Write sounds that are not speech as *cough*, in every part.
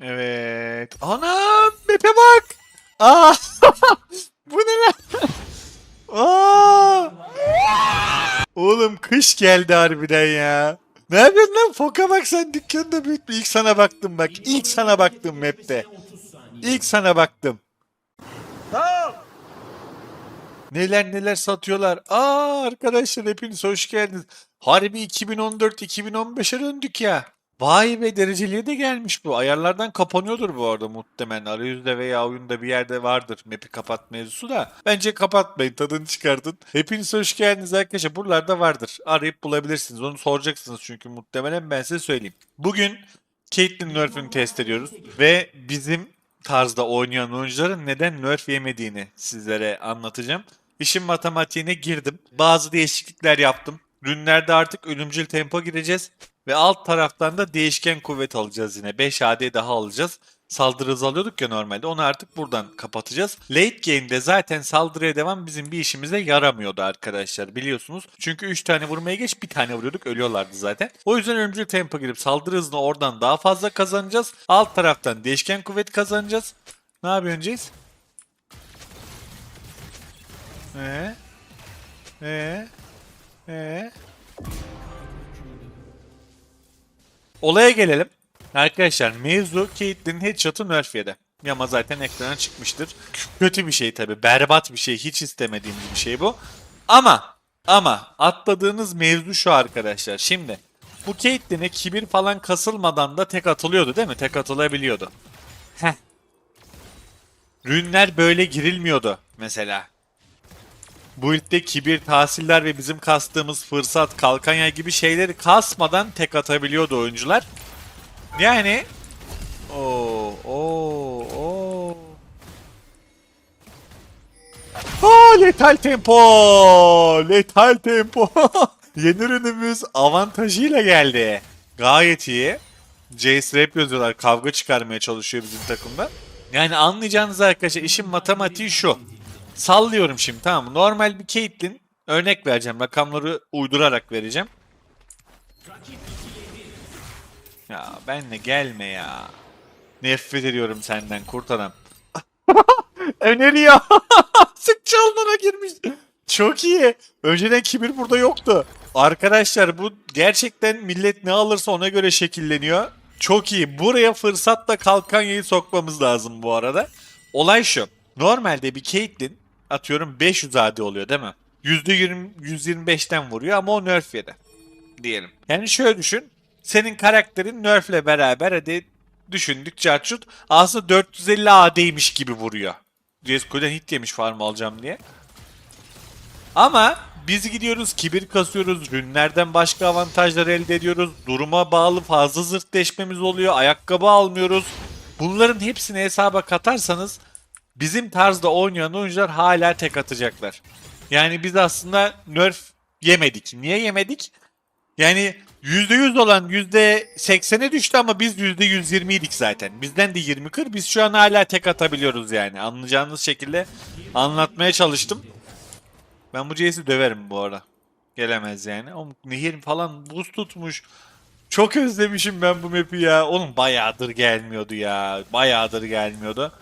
Evet. Anam map'e bak. Aa! *laughs* Bu ne lan? Aa! Oğlum kış geldi harbiden ya. Ne yapıyorsun lan? Foka bak sen dükkanda büyütme. İlk sana baktım bak. İlk sana baktım map'te. İlk sana baktım. Neler neler satıyorlar. Aa arkadaşlar hepiniz hoş geldiniz. Harbi 2014-2015'e döndük ya. Vay be dereceliğe de gelmiş bu. Ayarlardan kapanıyordur bu arada muhtemelen. Arayüzde veya oyunda bir yerde vardır map'i kapat mevzusu da. Bence kapatmayın tadını çıkartın. Hepiniz hoş geldiniz arkadaşlar. Buralarda vardır. Arayıp bulabilirsiniz. Onu soracaksınız çünkü muhtemelen ben size söyleyeyim. Bugün Caitlyn Nerf'ünü test ediyoruz. Ve bizim tarzda oynayan oyuncuların neden nerf yemediğini sizlere anlatacağım. İşin matematiğine girdim. Bazı değişiklikler yaptım. Rünlerde artık ölümcül tempo gireceğiz. Ve alt taraftan da değişken kuvvet alacağız yine. 5 AD daha alacağız. Saldırı hızı alıyorduk ya normalde. Onu artık buradan kapatacağız. Late game'de zaten saldırıya devam bizim bir işimize yaramıyordu arkadaşlar biliyorsunuz. Çünkü 3 tane vurmaya geç bir tane vuruyorduk ölüyorlardı zaten. O yüzden ölümcül tempo girip saldırı hızını oradan daha fazla kazanacağız. Alt taraftan değişken kuvvet kazanacağız. Ne yapıyorsun Jace? Ee? Ee? Ee? Olaya gelelim. Arkadaşlar mevzu Caitlyn'in headshot'ı nerf yedi. Ama zaten ekrana çıkmıştır. Kötü bir şey tabi. Berbat bir şey. Hiç istemediğimiz bir şey bu. Ama ama atladığınız mevzu şu arkadaşlar. Şimdi bu Caitlyn'e kibir falan kasılmadan da tek atılıyordu değil mi? Tek atılabiliyordu. Heh. Rünler böyle girilmiyordu mesela. Bu ilkte kibir, tahsiller ve bizim kastığımız fırsat, kalkanya gibi şeyleri kasmadan tek atabiliyordu oyuncular. Yani Oo, oo, oo. Aa, letal tempo! Letal tempo! *laughs* Yeni ürünümüz avantajıyla geldi. Gayet iyi. Jace rap yazıyorlar. Kavga çıkarmaya çalışıyor bizim takımda. Yani anlayacağınız arkadaşlar işin matematiği şu. Sallıyorum şimdi tamam mı? Normal bir Caitlyn örnek vereceğim. Rakamları uydurarak vereceğim. Ya benle gelme ya. Nefret ediyorum senden kurt adam. *laughs* Öneriyor. *laughs* Sık çalmana girmiş. Çok iyi. Önceden kibir burada yoktu. Arkadaşlar bu gerçekten millet ne alırsa ona göre şekilleniyor. Çok iyi. Buraya fırsatla kalkanyayı sokmamız lazım bu arada. Olay şu. Normalde bir Caitlyn atıyorum 500 AD oluyor değil mi? %20, 125'ten vuruyor ama o nerf yedi. Diyelim. Yani şöyle düşün. Senin karakterin nerfle beraber hadi düşündük çarçut aslında 450 AD'ymiş gibi vuruyor. CSGO'dan hit yemiş farm alacağım diye. Ama biz gidiyoruz kibir kasıyoruz, rünlerden başka avantajlar elde ediyoruz, duruma bağlı fazla zırt deşmemiz oluyor, ayakkabı almıyoruz. Bunların hepsini hesaba katarsanız bizim tarzda oynayan oyuncular hala tek atacaklar. Yani biz aslında nerf yemedik. Niye yemedik? Yani %100 olan %80'e düştü ama biz %120 idik zaten. Bizden de 20 kır. Biz şu an hala tek atabiliyoruz yani. Anlayacağınız şekilde anlatmaya çalıştım. Ben bu Jace'i döverim bu ara. Gelemez yani. O nehir falan buz tutmuş. Çok özlemişim ben bu map'i ya. Oğlum bayağıdır gelmiyordu ya. Bayağıdır gelmiyordu.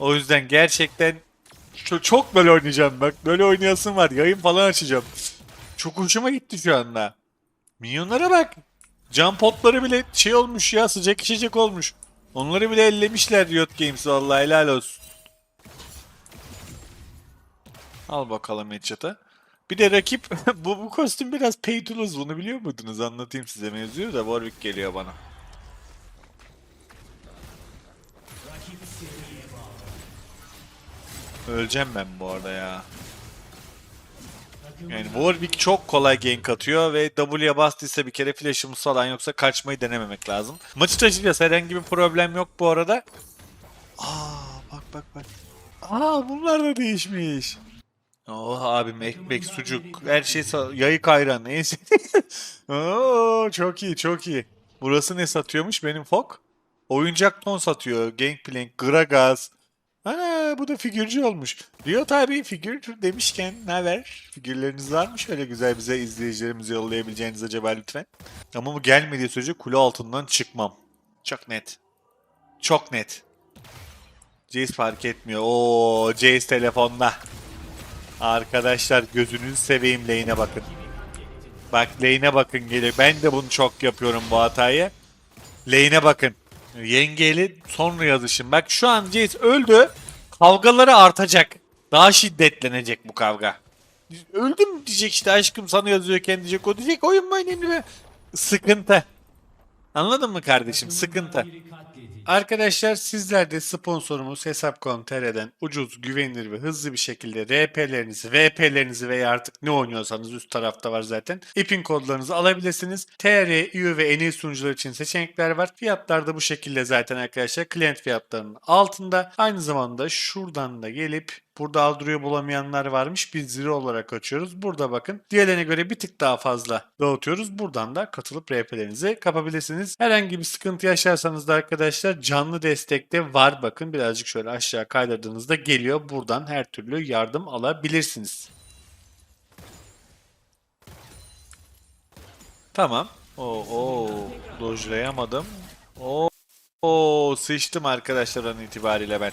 O yüzden gerçekten çok, böyle oynayacağım bak. Böyle oynayasım var. Yayın falan açacağım. Çok hoşuma gitti şu anda. Minyonlara bak. Cam potları bile şey olmuş ya sıcak içecek olmuş. Onları bile ellemişler Riot Games vallahi helal olsun. Al bakalım headshot'ı. Bir de rakip *laughs* bu, bu kostüm biraz pay to lose bunu biliyor muydunuz? Anlatayım size mevzuyu da Warwick geliyor bana. Öleceğim ben bu arada ya. Yani Warwick çok kolay gank atıyor ve W'ye bastıysa bir kere flash'ımız falan yoksa kaçmayı denememek lazım. Maçı taşıyacağız herhangi bir problem yok bu arada. Aa bak bak bak. Aa bunlar da değişmiş. Oh abim ekmek, sucuk, her şey yayık ayran sevdiğim. *laughs* Oo çok iyi çok iyi. Burası ne satıyormuş benim Fok? Oyuncak ton satıyor. Gangplank, Gragas. Ana bu da figürcü olmuş. Riot abi figür demişken ne haber? Figürleriniz var mı şöyle güzel bize izleyicilerimize yollayabileceğiniz acaba lütfen? Ama bu gelmediği sürece kule altından çıkmam. Çok net. Çok net. Jace fark etmiyor. Oo, Jace telefonda. Arkadaşlar gözünüzü seveyim lane'e bakın. Bak lane'e bakın geliyor. Ben de bunu çok yapıyorum bu hatayı. Lane'e bakın. Yengeli sonra yazışın. Bak şu an Jace öldü. Kavgaları artacak. Daha şiddetlenecek bu kavga. Öldüm diyecek işte aşkım sana yazıyorken diyecek o diyecek oyun mu önemli mi? Sıkıntı. Anladın mı kardeşim? Sıkıntı. Arkadaşlar sizler de sponsorumuz Hesap.com.tr'den ucuz, güvenilir ve hızlı bir şekilde RP'lerinizi, VP'lerinizi veya artık ne oynuyorsanız üst tarafta var zaten. İP'in kodlarınızı alabilirsiniz. TR, EU ve en iyi sunucular için seçenekler var. Fiyatlar da bu şekilde zaten arkadaşlar. Klient fiyatlarının altında. Aynı zamanda şuradan da gelip Burada Aldro'yu bulamayanlar varmış. Biz zero olarak açıyoruz. Burada bakın. Diğerlerine göre bir tık daha fazla dağıtıyoruz. Buradan da katılıp RP'lerinizi kapabilirsiniz. Herhangi bir sıkıntı yaşarsanız da arkadaşlar canlı destekte var. Bakın birazcık şöyle aşağı kaydırdığınızda geliyor. Buradan her türlü yardım alabilirsiniz. Tamam. Oo, oo dojlayamadım. Oo, oo sıçtım arkadaşlar an itibariyle ben.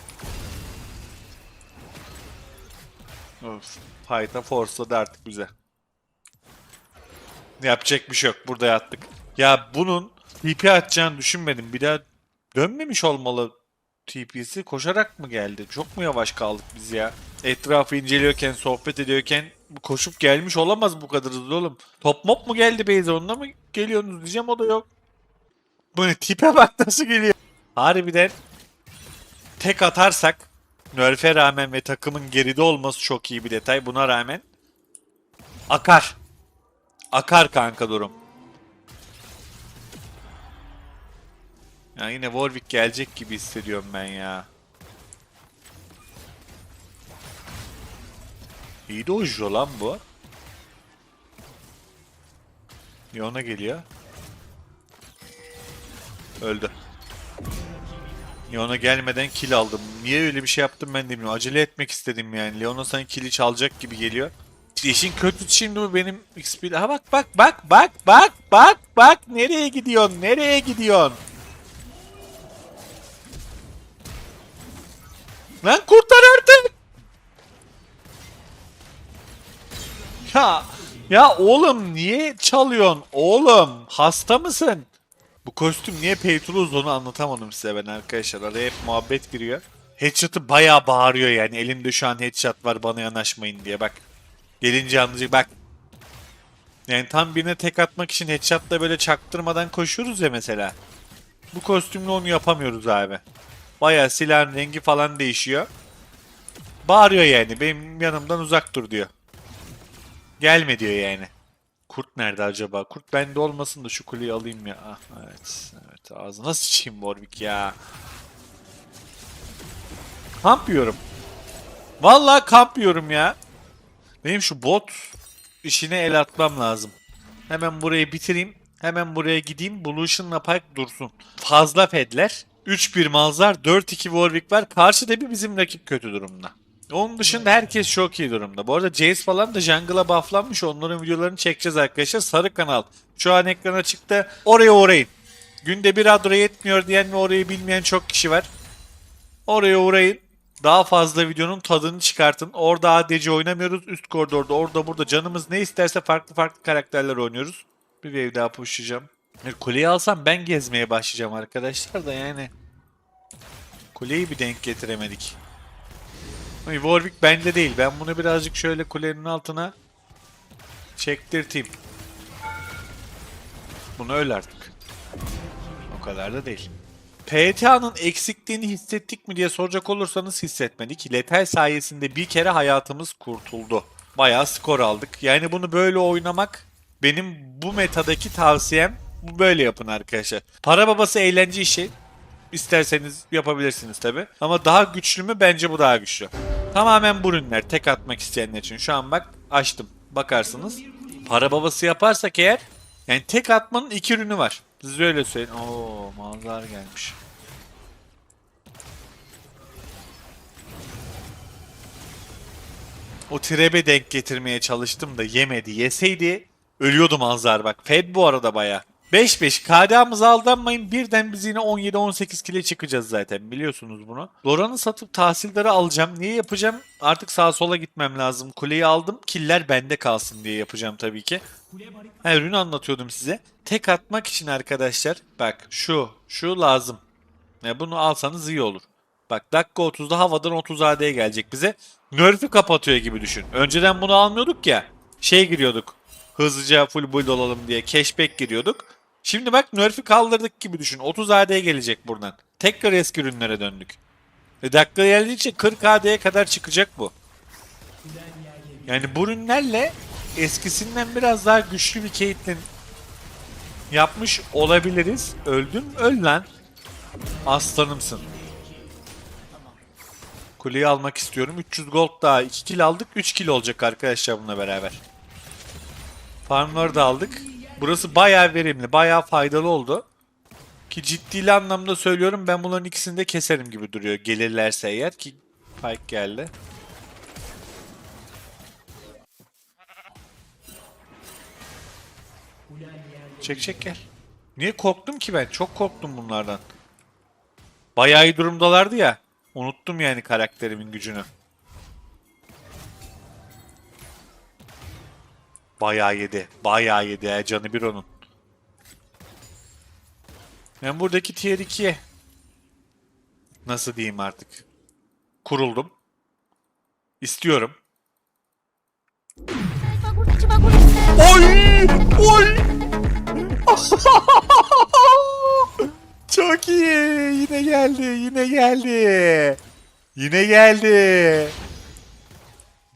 Of. Fight'a force'ladı artık bize. Yapacak bir şey yok. Burada yattık. Ya bunun TP atacağını düşünmedim. Bir daha dönmemiş olmalı TP'si. Koşarak mı geldi? Çok mu yavaş kaldık biz ya? Etrafı inceliyorken, sohbet ediyorken koşup gelmiş olamaz bu kadar hızlı oğlum. Top mop mu geldi Beyza? Onunla mı geliyorsunuz diyeceğim o da yok. Bu ne? Tipe bak nasıl geliyor. Harbiden tek atarsak Nerf'e rağmen ve takımın geride olması çok iyi bir detay. Buna rağmen akar. Akar kanka durum. Ya yine Warwick gelecek gibi hissediyorum ben ya. İyi dojo lan bu. Leon'a geliyor. Öldü. Leon'a gelmeden kill aldım. Niye öyle bir şey yaptım ben de bilmiyorum. Acele etmek istedim yani. Leon'a sanki kill'i çalacak gibi geliyor. İşin kötüsü şimdi bu benim XP... Ha bak bak bak bak bak bak bak nereye gidiyorsun? Nereye gidiyorsun? Lan kurtar artık! Ya ya oğlum niye çalıyorsun? Oğlum hasta mısın? Bu kostüm niye lose onu anlatamadım size ben arkadaşlar. Araya hep muhabbet giriyor. Headshot'ı bayağı bağırıyor yani. Elimde şu an headshot var bana yanaşmayın diye bak. Gelince anlayacak bak. Yani tam birine tek atmak için headshot'la böyle çaktırmadan koşuyoruz ya mesela. Bu kostümle onu yapamıyoruz abi. Bayağı silahın rengi falan değişiyor. Bağırıyor yani. Benim yanımdan uzak dur diyor. Gelme diyor yani. Kurt nerede acaba? Kurt bende olmasın da şu kuleyi alayım ya. Ah, evet. Evet. Ağzına sıçayım Warwick ya. Kamp yiyorum. Vallahi kamp yiyorum ya. Benim şu bot işine el atmam lazım. Hemen burayı bitireyim. Hemen buraya gideyim. Bolution'la Pike dursun. Fazla fedler. 3-1 Malzar, 4-2 Warwick var. Karşıda bir bizim rakip kötü durumda. Onun dışında herkes çok iyi durumda. Bu arada Jace falan da jungle'a bufflanmış. Onların videolarını çekeceğiz arkadaşlar. Sarı kanal. Şu an ekrana çıktı. Oraya uğrayın. Günde bir adro yetmiyor diyen ve orayı bilmeyen çok kişi var. Oraya uğrayın. Daha fazla videonun tadını çıkartın. Orada ADC oynamıyoruz. Üst koridorda orada burada canımız ne isterse farklı farklı karakterler oynuyoruz. Bir wave daha pushlayacağım. Kuleyi alsam ben gezmeye başlayacağım arkadaşlar da yani. Kuleyi bir denk getiremedik. Ay, Warwick bende değil. Ben bunu birazcık şöyle kulenin altına çektirteyim. Bunu öl artık. O kadar da değil. PTA'nın eksikliğini hissettik mi diye soracak olursanız hissetmedik. Letal sayesinde bir kere hayatımız kurtuldu. Bayağı skor aldık. Yani bunu böyle oynamak benim bu metadaki tavsiyem. Bu böyle yapın arkadaşlar. Para babası eğlence işi. İsterseniz yapabilirsiniz tabi. Ama daha güçlü mü? Bence bu daha güçlü. Tamamen bu ürünler. Tek atmak isteyenler için. Şu an bak açtım. Bakarsınız. Para babası yaparsak eğer yani tek atmanın iki ürünü var. Siz öyle söyleyin. Oo manzar gelmiş. O trebe denk getirmeye çalıştım da yemedi. Yeseydi ölüyordu manzar bak. Fed bu arada baya. 5-5 KDA'mıza aldanmayın. Birden biz yine 17-18 kile çıkacağız zaten. Biliyorsunuz bunu. Loran'ı satıp tahsilleri alacağım. Niye yapacağım? Artık sağa sola gitmem lazım. Kuleyi aldım. Killer bende kalsın diye yapacağım tabii ki. Ha, ürünü anlatıyordum size. Tek atmak için arkadaşlar. Bak şu. Şu lazım. Ya bunu alsanız iyi olur. Bak dakika 30'da havadan 30 AD'ye gelecek bize. Nerf'ü kapatıyor gibi düşün. Önceden bunu almıyorduk ya. Şey giriyorduk. Hızlıca full build olalım diye cashback giriyorduk. Şimdi bak Nerf'ü kaldırdık gibi düşün. 30 AD'ye gelecek buradan. Tekrar eski ürünlere döndük. E dakika geldikçe 40 AD'ye kadar çıkacak bu. Yani bu ürünlerle eskisinden biraz daha güçlü bir Caitlyn yapmış olabiliriz. Öldün öl lan. Aslanımsın. Kuleyi almak istiyorum. 300 gold daha. 2 kill aldık. 3 kill olacak arkadaşlar bununla beraber. Farmları da aldık. Burası bayağı verimli. Bayağı faydalı oldu. Ki ciddi anlamda söylüyorum ben bunların ikisini de keserim gibi duruyor. Gelirlerse eğer ki Pike geldi. Çek çek gel. Niye korktum ki ben? Çok korktum bunlardan. Bayağı iyi durumdalardı ya. Unuttum yani karakterimin gücünü. Bayağı yedi. Bayağı yedi ya canı bir onun. Ben buradaki tier 2'ye nasıl diyeyim artık kuruldum. İstiyorum. Oy! Oy! *laughs* Çok iyi. Yine geldi. Yine geldi. Yine geldi.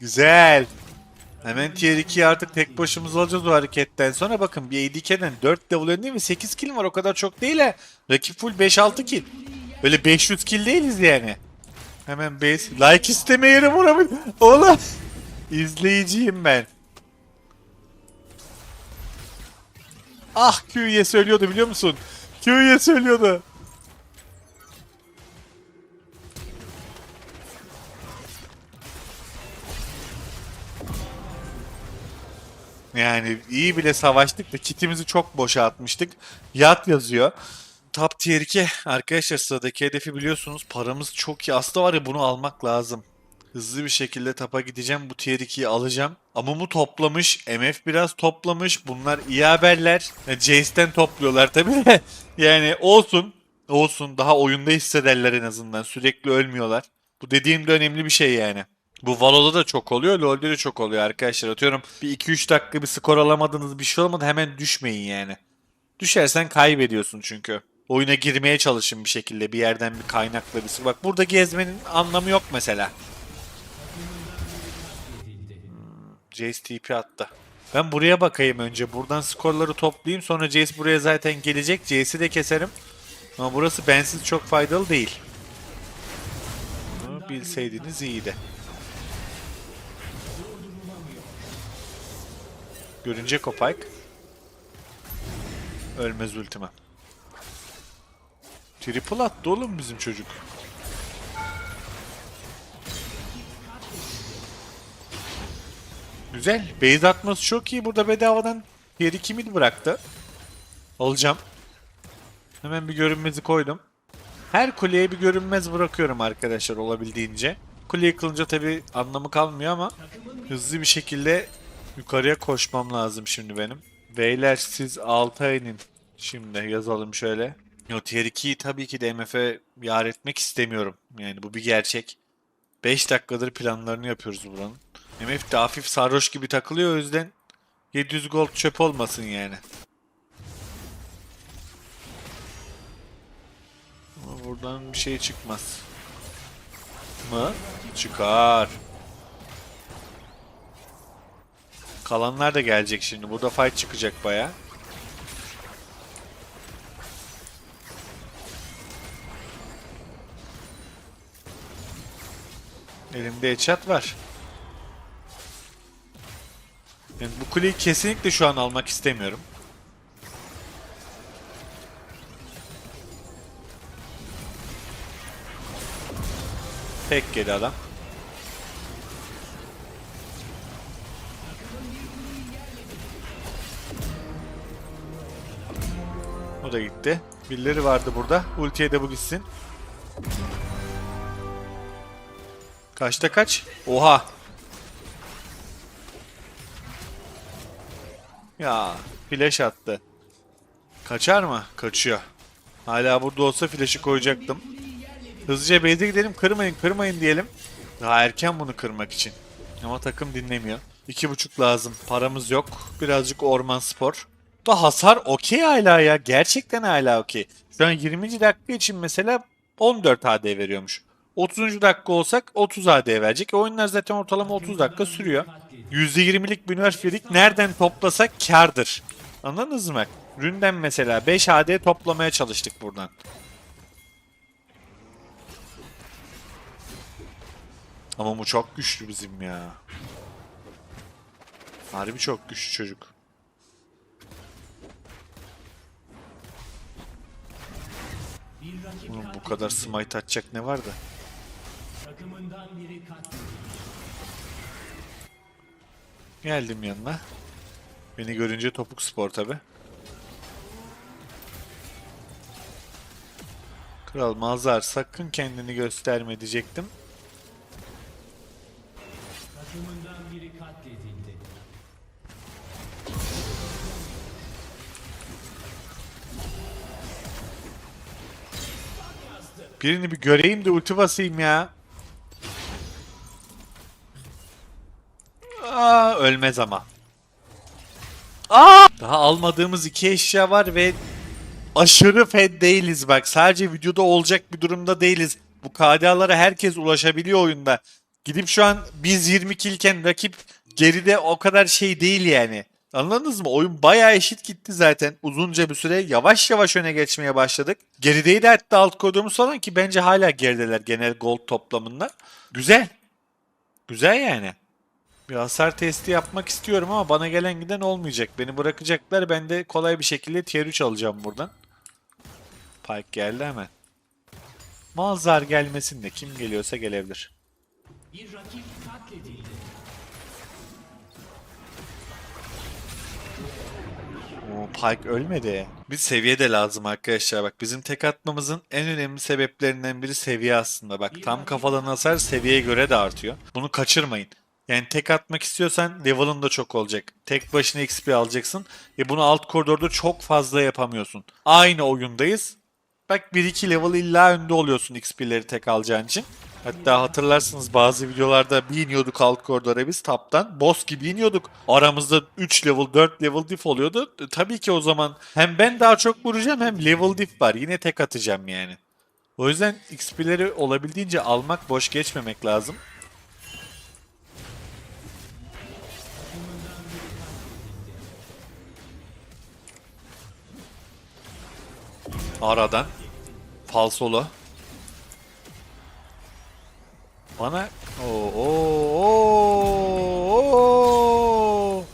Güzel. Hemen tier 2'yi artık tek başımıza alacağız o hareketten sonra. Bakın bir ADK'den 4 level önde mi 8 kill var o kadar çok değil ha. Rakip full 5-6 kill. Böyle 500 kill değiliz yani. Hemen base. Like isteme yerim ona Oğlum. İzleyiciyim ben. Ah Q'ye söylüyordu biliyor musun? Q'ye söylüyordu. Yani iyi bile savaştık da kitimizi çok boşa atmıştık. Yat yazıyor. Top tier 2 arkadaşlar sıradaki hedefi biliyorsunuz. Paramız çok iyi. Aslında var ya bunu almak lazım. Hızlı bir şekilde tapa gideceğim. Bu tier 2'yi alacağım. Amumu toplamış. MF biraz toplamış. Bunlar iyi haberler. Yani Jace'den topluyorlar tabii de. *laughs* Yani olsun. Olsun. Daha oyunda hissederler en azından. Sürekli ölmüyorlar. Bu dediğim de önemli bir şey yani. Bu Valo'da da çok oluyor, LoL'de de çok oluyor arkadaşlar. Atıyorum bir 2-3 dakika bir skor alamadınız bir şey olmadı hemen düşmeyin yani. Düşersen kaybediyorsun çünkü. Oyuna girmeye çalışın bir şekilde bir yerden bir kaynakla bir skor. Bak burada gezmenin anlamı yok mesela. Hmm, Jace attı. Ben buraya bakayım önce. Buradan skorları toplayayım. Sonra Jace buraya zaten gelecek. Jace'i de keserim. Ama burası bensiz çok faydalı değil. Bunu bilseydiniz iyiydi. Görünecek o. Ölmez ultime. Triple attı oğlum bizim çocuk. Güzel. Base atması çok iyi. Burada bedavadan 2 mid bıraktı. Alacağım. Hemen bir görünmezi koydum. Her kuleye bir görünmez bırakıyorum arkadaşlar olabildiğince. Kule yıkılınca tabi anlamı kalmıyor ama hızlı bir şekilde yukarıya koşmam lazım şimdi benim. Beyler siz Altay'ın şimdi yazalım şöyle. Yo tier 2'yi tabii ki de MF'e yar etmek istemiyorum. Yani bu bir gerçek. 5 dakikadır planlarını yapıyoruz buranın. MF de hafif sarhoş gibi takılıyor o yüzden 700 gold çöp olmasın yani. Ama buradan bir şey çıkmaz. Mı? Çıkar. Kalanlar da gelecek şimdi. Burada fight çıkacak baya. Elimde headshot var. Yani bu kuleyi kesinlikle şu an almak istemiyorum. Tek geli adam. Bu da gitti. Birileri vardı burada. Ultiye de bu gitsin. Kaçta kaç? Oha. Ya flash attı. Kaçar mı? Kaçıyor. Hala burada olsa flash'ı koyacaktım. Hızlıca base'e gidelim. Kırmayın kırmayın diyelim. Daha erken bunu kırmak için. Ama takım dinlemiyor. İki buçuk lazım. Paramız yok. Birazcık orman spor. Da hasar okey hala ya. Gerçekten hala okey. Şu an 20. dakika için mesela 14 AD veriyormuş. 30. dakika olsak 30 AD verecek. E oyunlar zaten ortalama 30 dakika sürüyor. %20'lik bir nerf yedik. Nereden toplasak kardır. Anladınız mı? Ründen mesela 5 AD toplamaya çalıştık buradan. Ama bu çok güçlü bizim ya. Harbi çok güçlü çocuk. Oğlum bu kadar smite atacak ne var da? Geldim yanına. Beni görünce topuk spor tabi. Kral Mazhar sakın kendini gösterme diyecektim. Birini bir göreyim de ulti basayım ya. Aa, ölmez ama. Aa! Daha almadığımız iki eşya var ve aşırı fed değiliz bak. Sadece videoda olacak bir durumda değiliz. Bu KDA'lara herkes ulaşabiliyor oyunda. Gidip şu an biz 20 kilken rakip geride o kadar şey değil yani. Anladınız mı? Oyun bayağı eşit gitti zaten. Uzunca bir süre yavaş yavaş öne geçmeye başladık. Gerideydi hatta alt koyduğumuz falan ki bence hala gerideler genel gold toplamında. Güzel. Güzel yani. Bir hasar testi yapmak istiyorum ama bana gelen giden olmayacak. Beni bırakacaklar. Ben de kolay bir şekilde tier 3 alacağım buradan. Pike geldi hemen. Malzar gelmesin de kim geliyorsa gelebilir. Oo, Pike ölmedi. Bir seviye de lazım arkadaşlar. Bak bizim tek atmamızın en önemli sebeplerinden biri seviye aslında. Bak tam kafadan hasar seviyeye göre de artıyor. Bunu kaçırmayın. Yani tek atmak istiyorsan level'ın da çok olacak. Tek başına XP alacaksın. E bunu alt koridorda çok fazla yapamıyorsun. Aynı oyundayız. Bak 1-2 level illa önde oluyorsun XP'leri tek alacağın için. Hatta hatırlarsınız bazı videolarda bir iniyorduk alt koridora biz taptan. Boss gibi iniyorduk. Aramızda 3 level 4 level diff oluyordu. E, tabii ki o zaman hem ben daha çok vuracağım hem level diff var. Yine tek atacağım yani. O yüzden XP'leri olabildiğince almak boş geçmemek lazım. Aradan. Falsolu. Bana... Oo, oo, oo.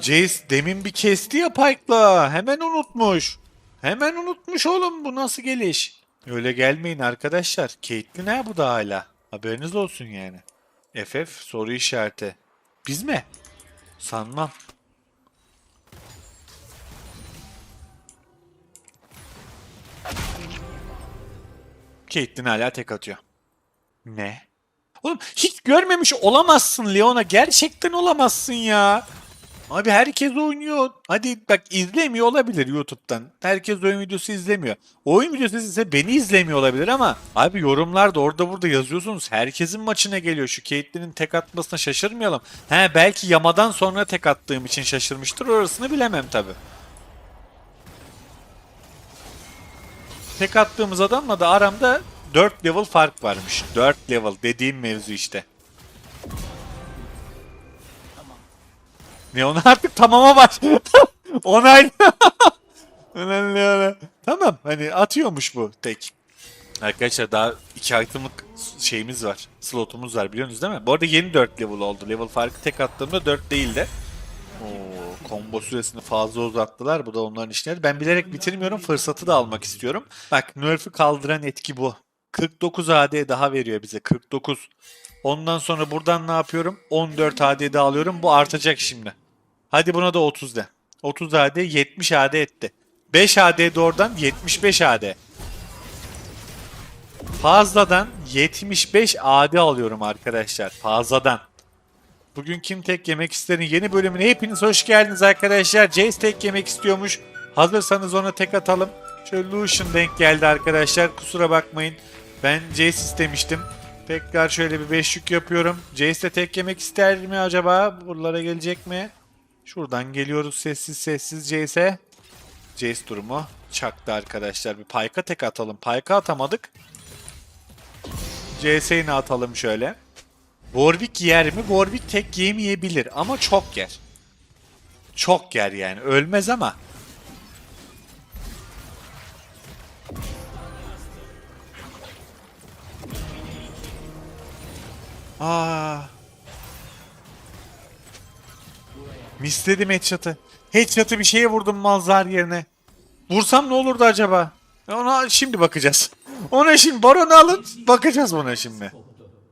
Jace demin bir kesti ya Pike'la. Hemen unutmuş. Hemen unutmuş oğlum bu nasıl geliş. Öyle gelmeyin arkadaşlar. Caitlyn ha bu da hala. Haberiniz olsun yani. FF soru işareti. Biz mi? Sanmam. Caitlyn hala tek atıyor. Ne? Oğlum hiç görmemiş olamazsın Leona. Gerçekten olamazsın ya. Abi herkes oynuyor. Hadi bak izlemiyor olabilir YouTube'dan. Herkes oyun videosu izlemiyor. Oyun videosu ise beni izlemiyor olabilir ama abi yorumlarda orada burada yazıyorsunuz. Herkesin maçına geliyor. Şu Caitlyn'in tek atmasına şaşırmayalım. He belki yamadan sonra tek attığım için şaşırmıştır. Orasını bilemem tabi. Tek attığımız adamla da aramda 4 level fark varmış. 4 level dediğim mevzu işte. Ne onu artık tamama baş. *laughs* Onay. *laughs* Ulan Leona. Tamam hani atıyormuş bu tek. Arkadaşlar daha 2 item'lık şeyimiz var. Slotumuz var biliyorsunuz değil mi? Bu arada yeni 4 level oldu. Level farkı tek attığımda 4 değildi. Oo, combo süresini fazla uzattılar. Bu da onların işleri. Ben bilerek bitirmiyorum. Fırsatı da almak istiyorum. Bak nerf'ü kaldıran etki bu. 49 AD daha veriyor bize. 49. Ondan sonra buradan ne yapıyorum? 14 AD daha alıyorum. Bu artacak şimdi. Hadi buna da 30 de. 30 AD 70 AD etti. 5 AD doğrudan 75 AD. Fazladan 75 AD alıyorum arkadaşlar. Fazladan. Bugün kim tek yemek isterin yeni bölümüne hepiniz hoş geldiniz arkadaşlar. Jace tek yemek istiyormuş. Hazırsanız ona tek atalım. Şöyle denk geldi arkadaşlar. Kusura bakmayın. Ben Jace istemiştim. Tekrar şöyle bir beşlük yapıyorum. Jace de tek yemek ister mi acaba? Buralara gelecek mi? Şuradan geliyoruz sessiz sessiz Jace'e. Jace durumu çaktı arkadaşlar. Bir payka tek atalım. Payka atamadık. CS'ini atalım şöyle. Warwick yer mi? Warwick tek yemeyebilir ama çok yer. Çok yer yani. Ölmez ama. Aa. Misledim headshot'ı. Headshot'ı bir şeye vurdum Malzar yerine. Vursam ne olurdu acaba? Ona şimdi bakacağız. Ona şimdi baronu alın bakacağız ona şimdi.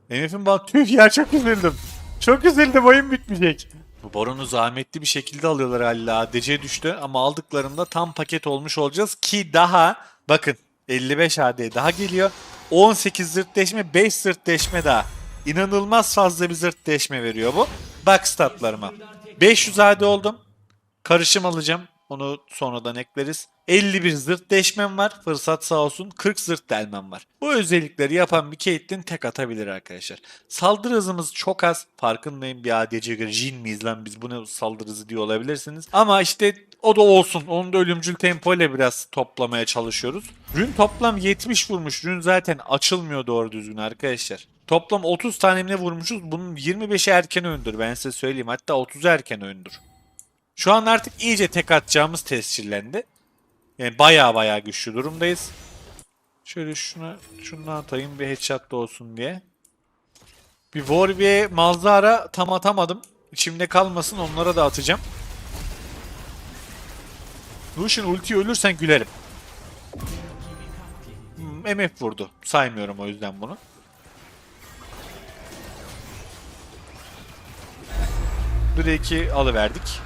MF'in bak tüh ya çok üzüldüm. Çok üzüldüm oyun bitmeyecek. Bu baronu zahmetli bir şekilde alıyorlar hala. ADC düştü ama aldıklarında tam paket olmuş olacağız ki daha bakın 55 AD daha geliyor. 18 zırt deşme 5 zırt deşme daha. İnanılmaz fazla bir zırt deşme veriyor bu. Bak statlarıma. 500 AD oldum. Karışım alacağım. Onu sonradan ekleriz. 51 zırt deşmem var. Fırsat sağ olsun. 40 zırt delmem var. Bu özellikleri yapan bir Caitlyn tek atabilir arkadaşlar. Saldırı hızımız çok az. Farkındayım bir ADC Jin miyiz lan biz bu ne saldırı hızı diye olabilirsiniz. Ama işte o da olsun. Onu da ölümcül tempo ile biraz toplamaya çalışıyoruz. Rün toplam 70 vurmuş. Rün zaten açılmıyor doğru düzgün arkadaşlar. Toplam 30 tane mi ne vurmuşuz? Bunun 25'i erken öndür ben size söyleyeyim. Hatta 30'u erken öndür. Şu an artık iyice tek atacağımız tescillendi. Yani baya baya güçlü durumdayız. Şöyle şuna şunu atayım bir headshot da olsun diye. Bir Warwick'e Malzara tam atamadım. İçimde kalmasın onlara da atacağım. Lucian ulti ölürsen gülerim. Hmm, MF vurdu. Saymıyorum o yüzden bunu. Drake'i alıverdik.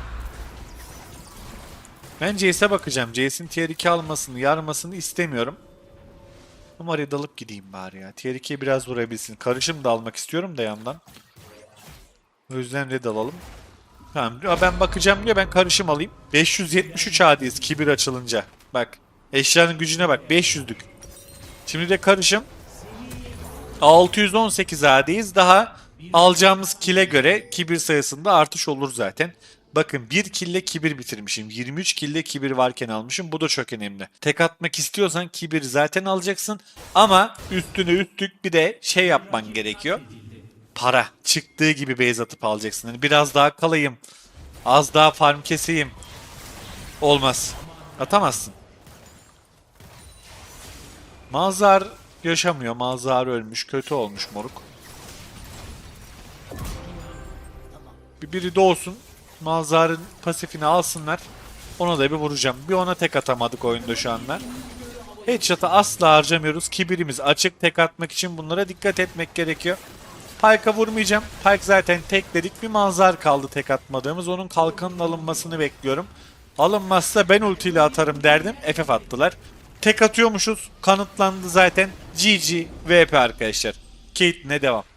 Ben Jace'e bakacağım. Jace'in tier 2 almasını, yarmasını istemiyorum. Ama red alıp gideyim bari ya. Tier 2'ye biraz vurabilsin. Karışım da almak istiyorum da yandan. O yüzden red alalım. Tamam. Ben bakacağım diyor. Ben karışım alayım. 573 adiyiz kibir açılınca. Bak. Eşyanın gücüne bak. 500'lük. Şimdi de karışım. 618 adiyiz. Daha alacağımız kile göre kibir sayısında artış olur zaten. Bakın 1 kille kibir bitirmişim. 23 kille kibir varken almışım. Bu da çok önemli. Tek atmak istiyorsan kibir zaten alacaksın. Ama üstüne üstlük bir de şey yapman gerekiyor. Para. Çıktığı gibi base atıp alacaksın. Hani biraz daha kalayım. Az daha farm keseyim. Olmaz. Atamazsın. Mazhar yaşamıyor. Mazhar ölmüş. Kötü olmuş moruk. Bir biri doğsun. Mazhar'ın pasifini alsınlar. Ona da bir vuracağım. Bir ona tek atamadık oyunda şu anda. Headshot'ı asla harcamıyoruz. Kibirimiz açık. Tek atmak için bunlara dikkat etmek gerekiyor. Pike'a vurmayacağım. Pike zaten tek dedik. Bir manzar kaldı tek atmadığımız. Onun kalkanın alınmasını bekliyorum. Alınmazsa ben ultiyle atarım derdim. FF attılar. Tek atıyormuşuz. Kanıtlandı zaten. GG VP arkadaşlar. Caitlyn'e devam.